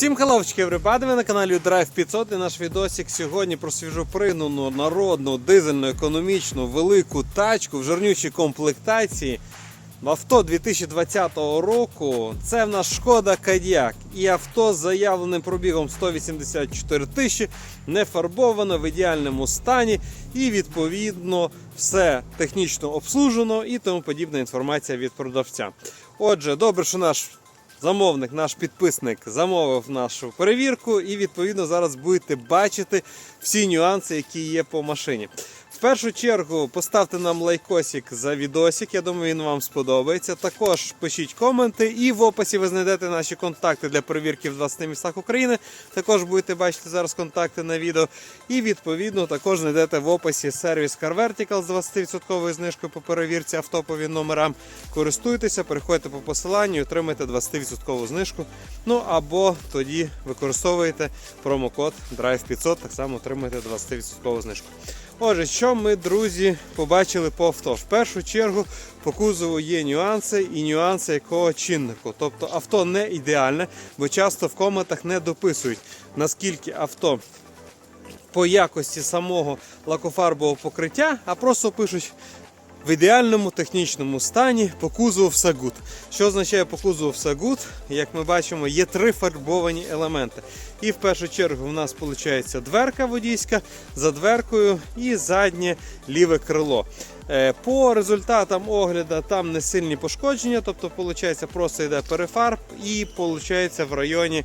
Всім хеловчики, everybody, ви на каналі Drive 500 і наш відосик сьогодні про свіжопригнану народну, дизельну, економічну, велику тачку в жирнючій комплектації. Авто 2020 року це в нас шкода Кадіак. І авто з заявленим пробігом 184 тисячі, не фарбовано в ідеальному стані. І відповідно все технічно обслужено і тому подібна інформація від продавця. Отже, добре, що наш замовник, наш підписник замовив нашу перевірку, і відповідно зараз будете бачити всі нюанси, які є по машині. В першу чергу поставте нам лайкосик за відосик. Я думаю, він вам сподобається. Також пишіть коменти, і в описі ви знайдете наші контакти для перевірки в 20 містах України. Також будете бачити зараз контакти на відео. І відповідно також знайдете в описі сервіс Car Vertical з 20% знижкою по перевірці авто по він номерам. Користуйтеся, переходьте по посиланню, отримайте 20% знижку. Ну або тоді використовуєте промокод Drive500, так само отримаєте 20% знижку. Отже, що ми, друзі, побачили по авто? В першу чергу по кузову є нюанси і нюанси якого чиннику. Тобто авто не ідеальне, бо часто в коментах не дописують, наскільки авто по якості самого лакофарбового покриття, а просто пишуть в ідеальному технічному стані по кузову все гуд. Що означає по кузову все гуд? Як ми бачимо, є три фарбовані елементи. І в першу чергу в нас виходить дверка водійська за дверкою і заднє ліве крило. Е, По результатам огляду там не сильні пошкодження, тобто виходить, просто йде перефарб і виходить в районі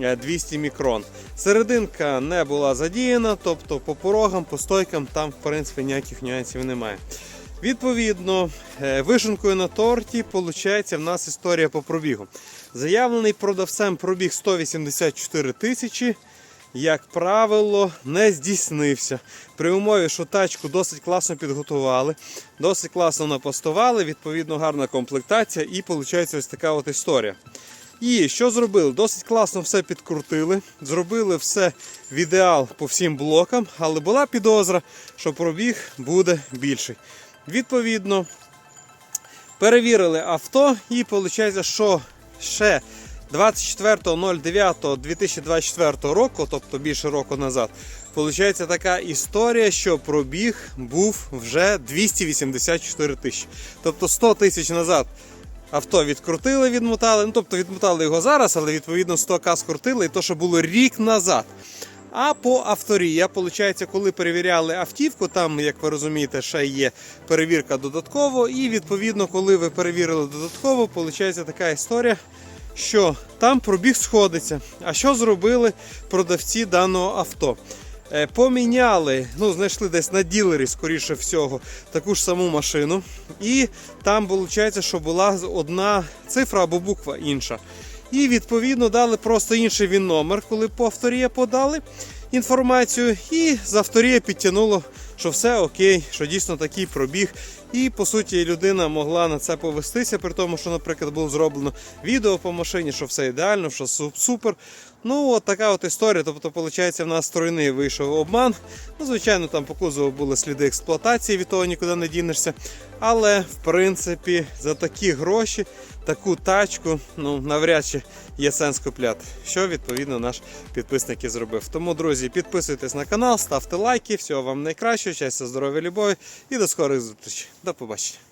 е, 200 мікрон. Серединка не була задіяна, тобто по порогам, по стойкам там в принципі ніяких нюансів немає. Відповідно, е, вишенкою на торті виходить в нас історія по пробігу. Заявлений продавцем пробіг 184 тисячі, як правило, не здійснився. При умові, що тачку досить класно підготували, досить класно напастували, відповідно, гарна комплектація, і виходить ось така от історія. І що зробили? Досить класно все підкрутили, зробили все в ідеал по всім блокам, але була підозра, що пробіг буде більший. Відповідно, перевірили авто і виходить, що ще 24.09.2024 року, тобто більше року назад, виходить така історія, що пробіг був вже 284 тисячі. Тобто 100 тисяч назад авто відкрутили, відмотали. Ну, тобто відмотали його зараз, але відповідно 100к скрутили, і то, що було рік назад. А по авторія, виходить, коли перевіряли автівку, там, як ви розумієте, ще є перевірка додатково. І відповідно, коли ви перевірили додатково, виходить така історія, що там пробіг сходиться. А що зробили продавці даного авто? Е, Поміняли, ну, знайшли десь на ділері, скоріше всього, таку ж саму машину. І там виходить, що була одна цифра або буква інша. І відповідно дали просто інший він номер, коли по авторія подали інформацію. І з авторія підтягнуло, що все окей, що дійсно такий пробіг. І по суті людина могла на це повестися, при тому, що, наприклад, було зроблено відео по машині, що все ідеально, що су- супер. Ну, от така от історія. Тобто, виходить, в нас тройний вийшов обман. Ну, звичайно, там по кузову були сліди експлуатації, від того нікуди не дінешся. Але в принципі за такі гроші, таку тачку, ну навряд чи є сенс купляти. Що відповідно наш підписник і зробив. Тому, друзі, підписуйтесь на канал, ставте лайки. Всього вам найкращого, щастя, здоров'я, любові і до скорих зустрічей. До побачення.